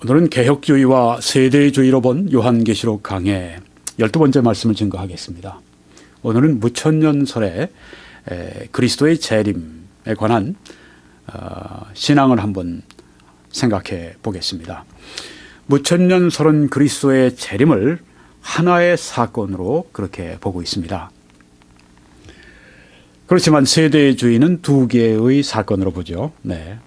오늘은 개혁주의와 세대주의로 본 요한계시록 강의 열두 번째 말씀을 증거하겠습니다. 오늘은 무천년설의 그리스도의 재림에 관한 어, 신앙을 한번 생각해 보겠습니다. 무천년설은 그리스도의 재림을 하나의 사건으로 그렇게 보고 있습니다. 그렇지만 세대주의는 두 개의 사건으로 보죠. 네.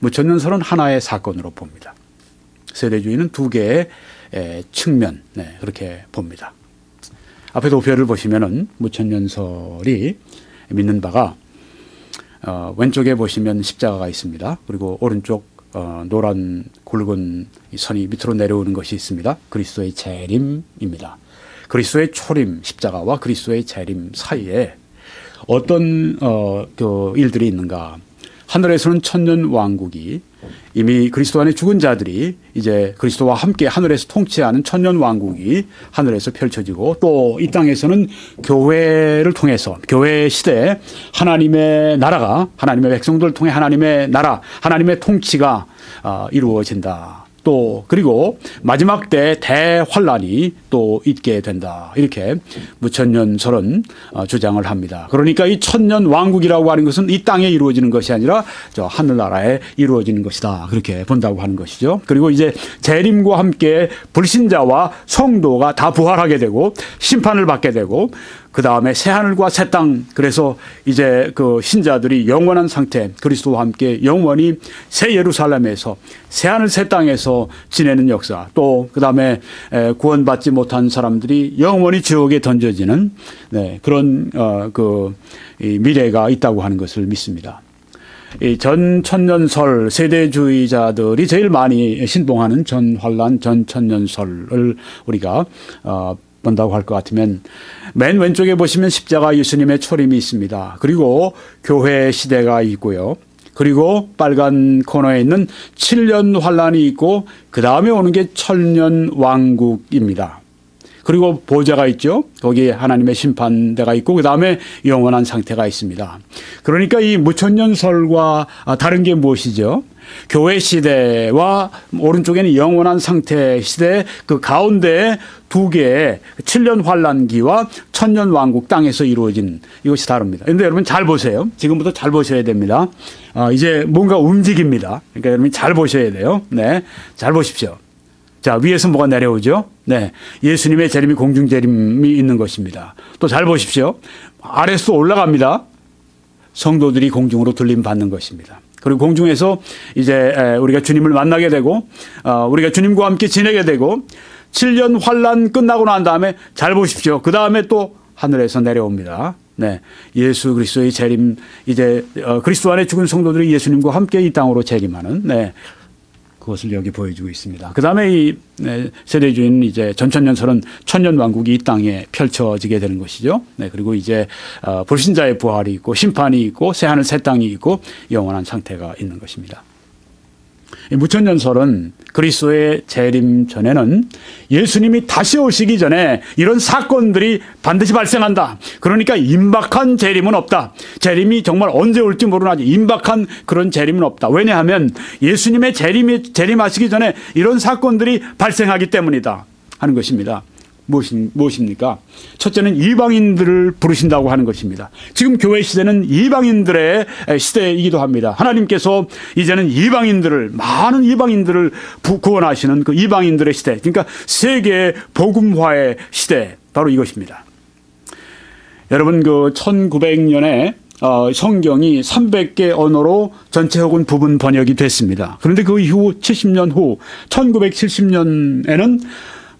무천년설은 하나의 사건으로 봅니다. 세대주의는 두 개의 측면, 네, 그렇게 봅니다. 앞에 도표를 보시면은 무천년설이 믿는 바가 어, 왼쪽에 보시면 십자가가 있습니다. 그리고 오른쪽 어, 노란 굵은 선이 밑으로 내려오는 것이 있습니다. 그리스도의 재림입니다. 그리스도의 초림 십자가와 그리스도의 재림 사이에 어떤 어, 그 일들이 있는가? 하늘에서는 천년 왕국이 이미 그리스도 안에 죽은 자들이 이제 그리스도와 함께 하늘에서 통치하는 천년 왕국이 하늘에서 펼쳐지고 또 이 땅에서는 교회를 통해서 교회 시대에 하나님의 나라가 하나님의 백성들을 통해 하나님의 나라 하나님의 통치가 어, 이루어진다. 또 그리고 마지막 때 대환란이 또 있게 된다. 이렇게 무천년설은 어, 주장을 합니다. 그러니까 이 천년 왕국이라고 하는 것은 이 땅에 이루어지는 것이 아니라 저 하늘나라에 이루어지는 것이다. 그렇게 본다고 하는 것이죠. 그리고 이제 재림과 함께 불신자와 성도가 다 부활하게 되고 심판을 받게 되고 그 다음에 새 하늘과 새 땅 그래서 이제 그 신자들이 영원한 상태 그리스도와 함께 영원히 새 예루살렘에서 새 하늘 새 땅에서 지내는 역사 또 그 다음에 구원받지 못한 사람들이 영원히 지옥에 던져지는 네, 그런 어 그 미래가 있다고 하는 것을 믿습니다. 이 전천년설 세대주의자들이 제일 많이 신봉하는 전 환란 전 천년설을 우리가 어 본다고 할 것 같으면 맨 왼쪽에 보시면 십자가 예수님의 초림이 있습니다. 그리고 교회 시대가 있고요. 그리고 빨간 코너에 있는 7년 환란이 있고 그 다음에 오는 게 천년 왕국입니다. 그리고 보좌가 있죠. 거기에 하나님의 심판대가 있고 그 다음에 영원한 상태가 있습니다. 그러니까 이 무천년설과 다른 게 무엇이죠? 교회 시대와 오른쪽에는 영원한 상태 시대 그 가운데 두 개의 7년 환란기와 천년 왕국 땅에서 이루어진 이것이 다릅니다. 그런데 여러분 잘 보세요. 지금부터 잘 보셔야 됩니다. 어, 이제 뭔가 움직입니다. 그러니까 여러분 잘 보셔야 돼요. 네. 잘 보십시오. 자, 위에서 뭐가 내려오죠? 네. 예수님의 재림이 공중 재림이 있는 것입니다. 또 잘 보십시오. 아래서 올라갑니다. 성도들이 공중으로 들림 받는 것입니다. 그리고 공중에서 이제 우리가 주님을 만나게 되고 어, 우리가 주님과 함께 지내게 되고 7년 환란 끝나고 난 다음에 잘 보십시오. 그 다음에 또 하늘에서 내려옵니다. 네. 예수 그리스도의 재림 이제 어, 그리스도 안에 죽은 성도들이 예수님과 함께 이 땅으로 재림하는 네. 그것을 여기 보여주고 있습니다. 그 다음에 이 네, 세대주의는 이제 전천년설은 천년 왕국이 이 땅에 펼쳐지게 되는 것이죠. 네, 그리고 이제 어, 불신자의 부활이 있고 심판이 있고 새 하늘 새 땅이 있고 영원한 상태가 있는 것입니다. 무천년설은 그리스도의 재림 전에는 예수님이 다시 오시기 전에 이런 사건들이 반드시 발생한다. 그러니까 임박한 재림은 없다. 재림이 정말 언제 올지 모르나지 임박한 그런 재림은 없다. 왜냐하면 예수님의 재림이 재림하시기 전에 이런 사건들이 발생하기 때문이다 하는 것입니다. 무엇입니까? 첫째는 이방인들을 부르신다고 하는 것입니다. 지금 교회 시대는 이방인들의 시대이기도 합니다. 하나님께서 이제는 이방인들을 많은 이방인들을 구원하시는 그 이방인들의 시대. 그러니까 세계 복음화의 시대 바로 이것입니다. 여러분 그 1900년에 어, 성경이 300개 언어로 전체 혹은 부분 번역이 됐습니다. 그런데 그 이후 70년 후 1970년에는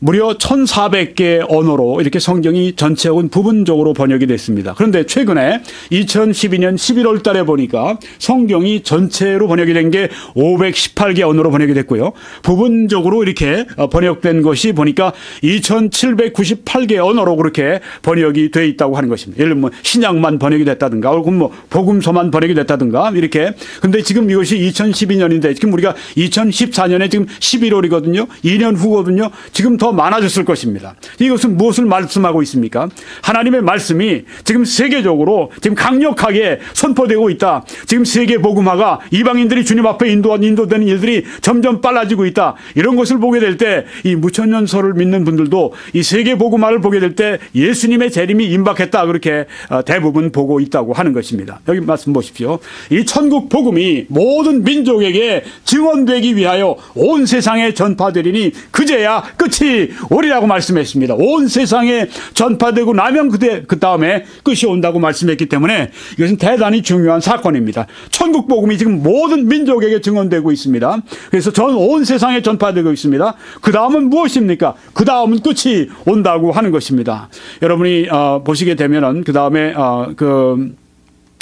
무려 1,400개 언어로 이렇게 성경이 전체 혹은 부분적으로 번역이 됐습니다. 그런데 최근에 2012년 11월 달에 보니까 성경이 전체로 번역이 된 게 518개 언어로 번역이 됐고요. 부분적으로 이렇게 번역된 것이 보니까 2,798개 언어로 그렇게 번역이 돼 있다고 하는 것입니다. 예를 들면 뭐 신약만 번역이 됐다든가 혹은 뭐 복음서만 번역이 됐다든가 이렇게. 근데 지금 이것이 2012년인데 지금 우리가 2014년에 지금 11월이거든요. 2년 후거든요. 지금 더더 많아졌을 것입니다. 이것은 무엇을 말씀하고 있습니까? 하나님의 말씀이 지금 세계적으로 지금 강력하게 선포되고 있다. 지금 세계 복음화가 이방인들이 주님 앞에 인도 인도되는 일들이 점점 빨라지고 있다. 이런 것을 보게 될 때 이 무천년설을 믿는 분들도 이 세계 복음화를 보게 될 때 예수님의 재림이 임박했다 그렇게 어, 대부분 보고 있다고 하는 것입니다. 여기 말씀 보십시오. 이 천국 복음이 모든 민족에게 증언되기 위하여 온 세상에 전파되리니 그제야 끝이 오리라고 말씀했습니다. 온 세상에 전파되고 나면 그 다음에 끝이 온다고 말씀했기 때문에 이것은 대단히 중요한 사건입니다. 천국 복음이 지금 모든 민족에게 증언되고 있습니다. 그래서 전 온 세상에 전파되고 있습니다. 그 다음은 무엇입니까? 그 다음은 끝이 온다고 하는 것입니다. 여러분이 어, 보시게 되면은 그 다음에 어, 그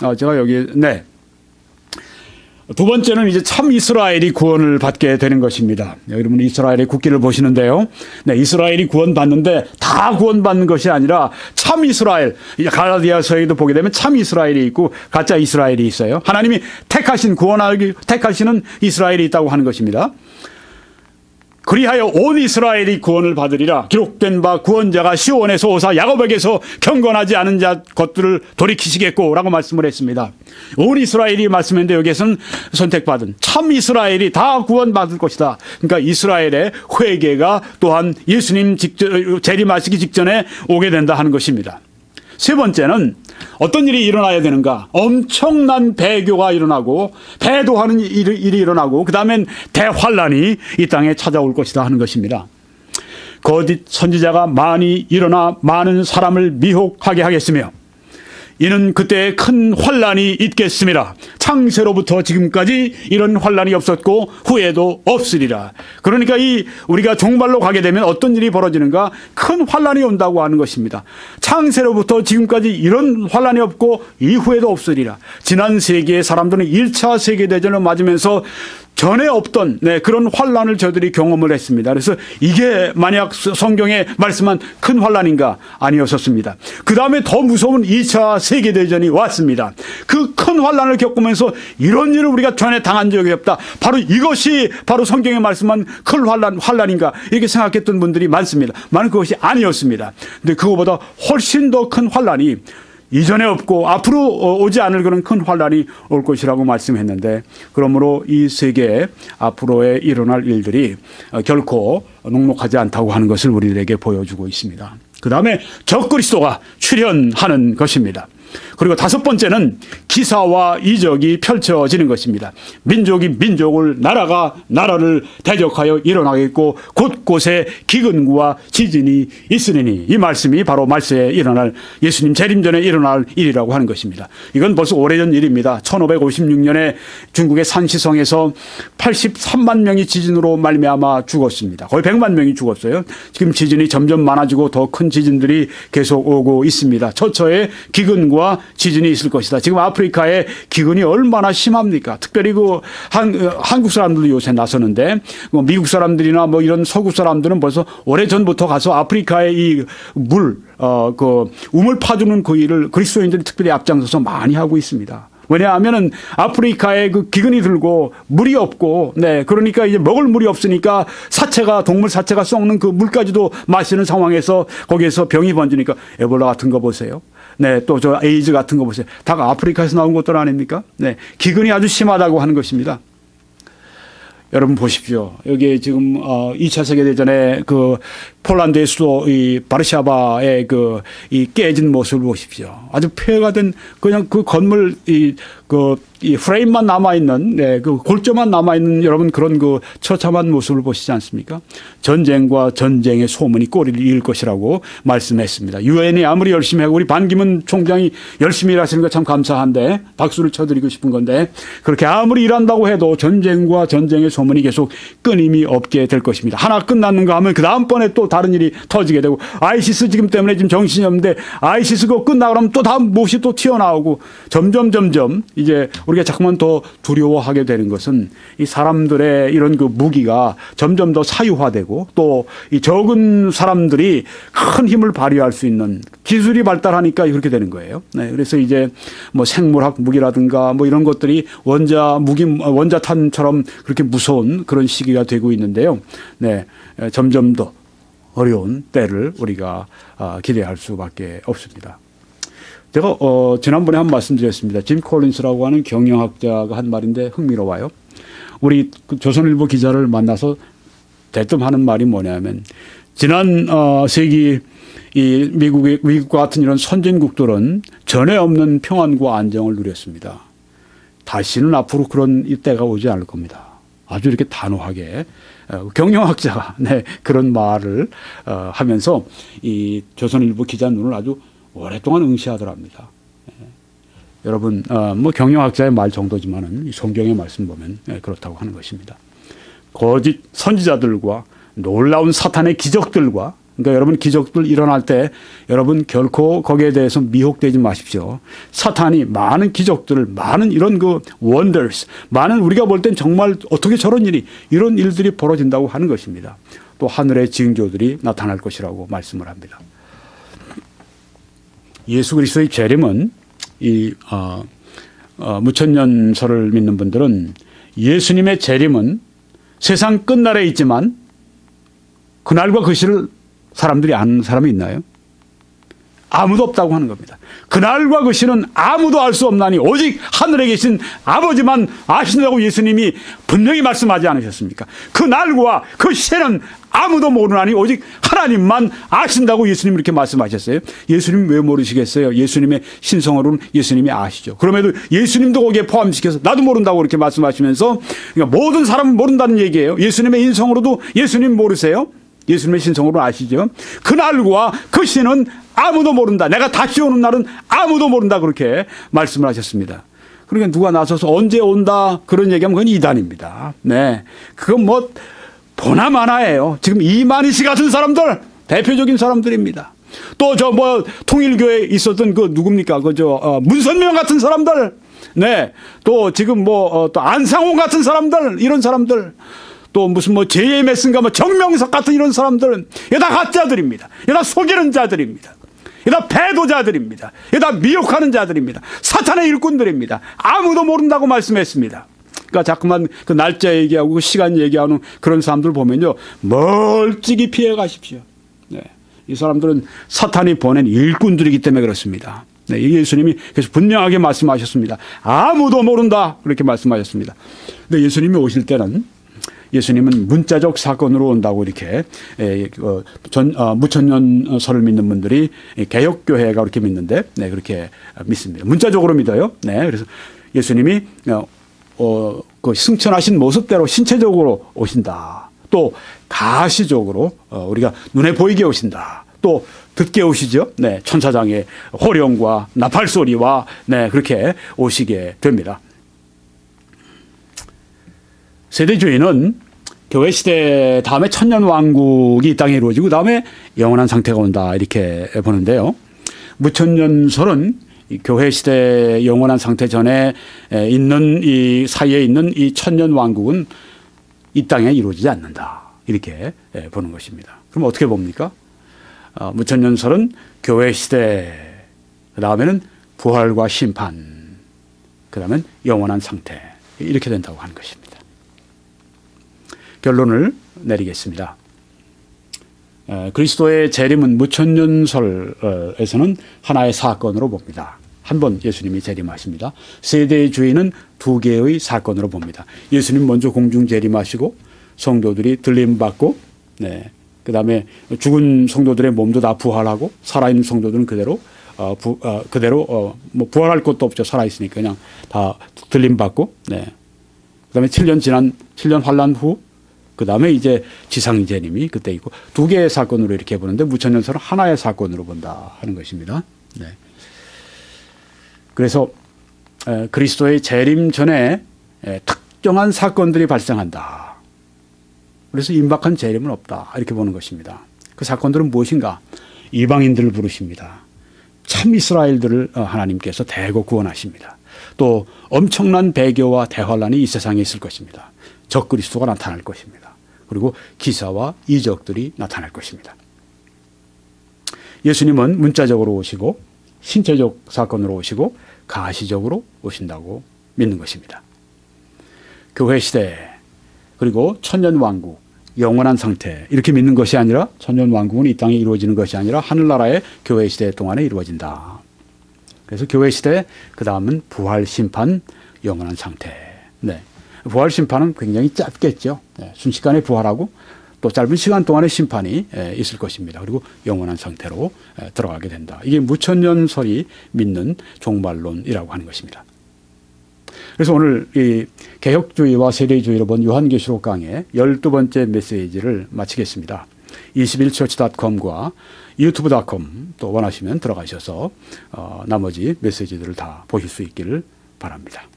어, 제가 여기 네. 두 번째는 이제 참 이스라엘이 구원을 받게 되는 것입니다. 여러분 이스라엘의 국기를 보시는데요. 네, 이스라엘이 구원받는데 다 구원받는 것이 아니라 참 이스라엘. 갈라디아서에도 보게 되면 참 이스라엘이 있고 가짜 이스라엘이 있어요. 하나님이 택하신 구원하기 택하시는 이스라엘이 있다고 하는 것입니다. 그리하여 온 이스라엘이 구원을 받으리라 기록된 바 구원자가 시온에서 오사 야곱에게서 경건하지 않은 자 것들을 돌이키시겠고 라고 말씀을 했습니다. 온 이스라엘이 말씀했는데 여기에서는 선택받은 참 이스라엘이 다 구원받을 것이다. 그러니까 이스라엘의 회개가 또한 예수님 직전 재림하시기 직전에 오게 된다 하는 것입니다. 세 번째는 어떤 일이 일어나야 되는가? 엄청난 배교가 일어나고 배도하는 일이, 일이 일어나고 그 다음엔 대환란이 이 땅에 찾아올 것이다 하는 것입니다. 거짓 선지자가 많이 일어나 많은 사람을 미혹하게 하겠으며 이는 그때 큰 환란이 있겠습니다. 창세로부터 지금까지 이런 환란이 없었고 후에도 없으리라. 그러니까 이 우리가 종말로 가게 되면 어떤 일이 벌어지는가? 큰 환란이 온다고 하는 것입니다. 창세로부터 지금까지 이런 환란이 없고 이후에도 없으리라. 지난 세기의 사람들은 1차 세계 대전을 맞으면서 전에 없던 네, 그런 환란을 저들이 경험을 했습니다. 그래서 이게 만약 성경에 말씀한 큰 환란인가 아니었었습니다. 그 다음에 더 무서운 2차 세계대전이 왔습니다. 그 큰 환란을 겪으면 서 이런 일을 우리가 전에 당한 적이 없다. 바로 이것이 바로 성경에 말씀한 큰 환란, 환란인가 이렇게 생각했던 분들이 많습니다. 많은 그것이 아니었습니다. 근데 그거보다 훨씬 더 큰 환란이 이전에 없고 앞으로 오지 않을 그런 큰 환란이 올 것이라고 말씀했는데 그러므로 이 세계에 앞으로에 일어날 일들이 결코 녹록하지 않다고 하는 것을 우리들에게 보여주고 있습니다. 그 다음에 적그리스도가 출현하는 것입니다. 그리고 다섯 번째는 기사와 이적이 펼쳐지는 것입니다. 민족이 민족을 나라가 나라를 대적하여 일어나겠고 곳곳에 기근과 지진이 있으니 이 말씀이 바로 말세에 일어날 예수님 재림 전에 일어날 일이라고 하는 것입니다. 이건 벌써 오래전 일입니다. 1556년에 중국의 산시성에서 83만 명이 지진으로 말미암아 죽었습니다. 거의 100만 명이 죽었어요. 지금 지진이 점점 많아지고 더 큰 지진들이 계속 오고 있습니다. 처처에 기근과 지진이 있을 것이다. 지금 아프리카에 기근이 얼마나 심합니까? 특별히 그 한, 한국 사람들도 요새 나서는데 뭐 미국 사람들이나 뭐 이런 서구 사람들은 벌써 오래 전부터 가서 아프리카의 이 물, 어, 그 우물 파주는 그 일을 그리스도인들이 특별히 앞장서서 많이 하고 있습니다. 왜냐하면은 아프리카에 그 기근이 들고 물이 없고, 네, 그러니까 이제 먹을 물이 없으니까 사체가, 동물 사체가 썩는 그 물까지도 마시는 상황에서 거기에서 병이 번지니까 에볼라 같은 거 보세요. 네, 또 저 에이즈 같은 거 보세요. 다 아프리카에서 나온 것들 아닙니까? 네, 기근이 아주 심하다고 하는 것입니다. 여러분 보십시오. 여기 지금 어 2차 세계 대전에 그 폴란드의 수도 이 바르샤바의 그 이 깨진 모습을 보십시오. 아주 폐허가 된 그냥 그 건물 이 그 이 프레임만 남아 있는 네, 그 골조만 남아 있는 여러분 그런 그 처참한 모습을 보시지 않습니까? 전쟁과 전쟁의 소문이 꼬리를 이을 것이라고 말씀했습니다. 유엔이 아무리 열심히 하고 우리 반기문 총장이 열심히 일하시는 거 참 감사한데 박수를 쳐드리고 싶은 건데 그렇게 아무리 일한다고 해도 전쟁과 전쟁의 소문이 계속 끊임이 없게 될 것입니다. 하나 끝났는가 하면 그 다음번에 또 다른 일이 터지게 되고 아이시스 지금 때문에 지금 정신이 없는데 아이시스 그거 끝나고 나면 또 다음 무엇이 또 튀어나오고 점점 점점 이제 우리가 자꾸만 더 두려워하게 되는 것은 이 사람들의 이런 그 무기가 점점 더 사유화되고 또 이 적은 사람들이 큰 힘을 발휘할 수 있는 기술이 발달하니까 그렇게 되는 거예요. 네. 그래서 이제 뭐 생물학 무기라든가 뭐 이런 것들이 원자 무기 원자탄처럼 그렇게 무서운 그런 시기가 되고 있는데요. 네. 점점 더 어려운 때를 우리가 아, 기대할 수밖에 없습니다. 제가 어, 지난번에 한 말씀드렸습니다. 짐 콜린스라고 하는 경영학자가 한 말인데 흥미로워요. 우리 그 조선일보 기자를 만나서 대뜸 하는 말이 뭐냐면 지난 어, 세기 이 미국의 미국과 같은 이런 선진국들은 전에 없는 평안과 안정을 누렸습니다. 다시는 앞으로 그런 때가 오지 않을 겁니다. 아주 이렇게 단호하게 어, 경영학자가 네, 그런 말을 어, 하면서 이 조선일보 기자 눈을 아주 오랫동안 응시하더랍니다. 예. 여러분 어, 뭐 경영학자의 말 정도지만은 성경의 말씀 보면 예, 그렇다고 하는 것입니다. 거짓 선지자들과 놀라운 사탄의 기적들과 그러니까 여러분 기적들 일어날 때 여러분 결코 거기에 대해서 미혹되지 마십시오. 사탄이 많은 기적들을 많은 이런 그 wonders 많은 우리가 볼 땐 정말 어떻게 저런 일이 이런 일들이 벌어진다고 하는 것입니다. 또 하늘의 징조들이 나타날 것이라고 말씀을 합니다. 예수 그리스도의 재림은 이 어, 어, 무천년설을 믿는 분들은 예수님의 재림은 세상 끝날에 있지만 그날과 그 시를 사람들이 아는 사람이 있나요? 아무도 없다고 하는 겁니다. 그날과 그 시는 아무도 알 수 없나니 오직 하늘에 계신 아버지만 아신다고 예수님이 분명히 말씀하지 않으셨습니까? 그날과 그 시는 아무도 모르나니 오직 하나님만 아신다고 예수님 이렇게 말씀하셨어요. 예수님 왜 모르시겠어요? 예수님의 신성으로는 예수님이 아시죠. 그럼에도 예수님도 거기에 포함시켜서 나도 모른다고 이렇게 말씀하시면서 그러니까 모든 사람은 모른다는 얘기예요. 예수님의 인성으로도 예수님 모르세요? 예수님의 신성으로 아시죠? 그날과 그 시는 아무도 모른다. 내가 다시 오는 날은 아무도 모른다. 그렇게 말씀을 하셨습니다. 그러니까 누가 나서서 언제 온다 그런 얘기하면 그건 이단입니다. 네. 그건 뭐 보나마나예요. 지금 이만희 씨 같은 사람들 대표적인 사람들입니다. 또 저 뭐 통일교에 있었던 그 누굽니까? 그저 어, 문선명 같은 사람들. 네. 또 지금 뭐또 어, 안상홍 같은 사람들 이런 사람들 또 무슨 뭐 JMS인가 뭐 정명석 같은 이런 사람들은 여다 가짜들입니다. 여다 속이는 자들입니다. 여다 배도자들입니다. 여다 미혹하는 자들입니다. 사탄의 일꾼들입니다. 아무도 모른다고 말씀했습니다. 그러니까 자꾸만 그 날짜 얘기하고 그 시간 얘기하는 그런 사람들 보면요. 멀찍이 피해 가십시오. 네. 이 사람들은 사탄이 보낸 일꾼들이기 때문에 그렇습니다. 네. 예수님이 그래서 분명하게 말씀하셨습니다. 아무도 모른다. 그렇게 말씀하셨습니다. 근데 예수님이 오실 때는 예수님은 문자적 사건으로 온다고 이렇게 그전 어, 무천년설을 믿는 분들이 개혁교회가 그렇게 믿는데 네, 그렇게 믿습니다. 문자적으로 믿어요. 네, 그래서 예수님이 어, 어, 그 승천하신 모습대로 신체적으로 오신다. 또 가시적으로 어, 우리가 눈에 보이게 오신다. 또 듣게 오시죠. 네, 천사장의 호령과 나팔 소리와 네 그렇게 오시게 됩니다. 세대주의는 교회 시대 다음에 천년 왕국이 이 땅에 이루어지고 그다음에 영원한 상태가 온다 이렇게 보는데요. 무천년설은 교회 시대 영원한 상태 전에 있는 이 사이에 있는 이 천년 왕국은 이 땅에 이루어지지 않는다 이렇게 보는 것입니다. 그럼 어떻게 봅니까? 어, 무천년설은 교회 시대 그 다음에는 부활과 심판 그 다음엔 영원한 상태 이렇게 된다고 하는 것입니다. 결론을 내리겠습니다. 그리스도의 재림은 무천년설에서는 하나의 사건으로 봅니다. 한 번 예수님이 재림하십니다. 세대의 주인은 두 개의 사건으로 봅니다. 예수님 먼저 공중 재림하시고 성도들이 들림 받고 네. 그 다음에 죽은 성도들의 몸도 다 부활하고 살아있는 성도들은 그대로 어, 부, 어, 그대로 어, 뭐 부활할 것도 없죠. 살아 있으니까 그냥 다 들림 받고 네. 그 다음에 7년 지난 7년 환란 후 그 다음에 이제 지상재님이 그때 있고 두 개의 사건으로 이렇게 보는데 무천년설은 하나의 사건으로 본다 하는 것입니다. 네. 그래서 그리스도의 재림 전에 특정한 사건들이 발생한다. 그래서 임박한 재림은 없다. 이렇게 보는 것입니다. 그 사건들은 무엇인가? 이방인들을 부르십니다. 참 이스라엘들을 어, 하나님께서 대거 구원하십니다. 또 엄청난 배교와 대환란이 이 세상에 있을 것입니다. 적그리스도가 나타날 것입니다. 그리고 기사와 이적들이 나타날 것입니다. 예수님은 문자적으로 오시고 신체적 사건으로 오시고 가시적으로 오신다고 믿는 것입니다. 교회 시대 그리고 천년 왕국 영원한 상태 이렇게 믿는 것이 아니라 천년 왕국은 이 땅에 이루어지는 것이 아니라 하늘나라의 교회 시대 동안에 이루어진다. 그래서 교회 시대 그 다음은 부활 심판 영원한 상태. 네. 부활 심판은 굉장히 짧겠죠. 네. 순식간에 부활하고 또 짧은 시간 동안의 심판이 에, 있을 것입니다. 그리고 영원한 상태로 에, 들어가게 된다. 이게 무천년설이 믿는 종말론이라고 하는 것입니다. 그래서 오늘 이 개혁주의와 세대주의로 본 요한계시록 강의 12번째 메시지를 마치겠습니다. 21church.com과 유튜브.com 또 원하시면 들어가셔서 어, 나머지 메시지들을 다 보실 수 있기를 바랍니다.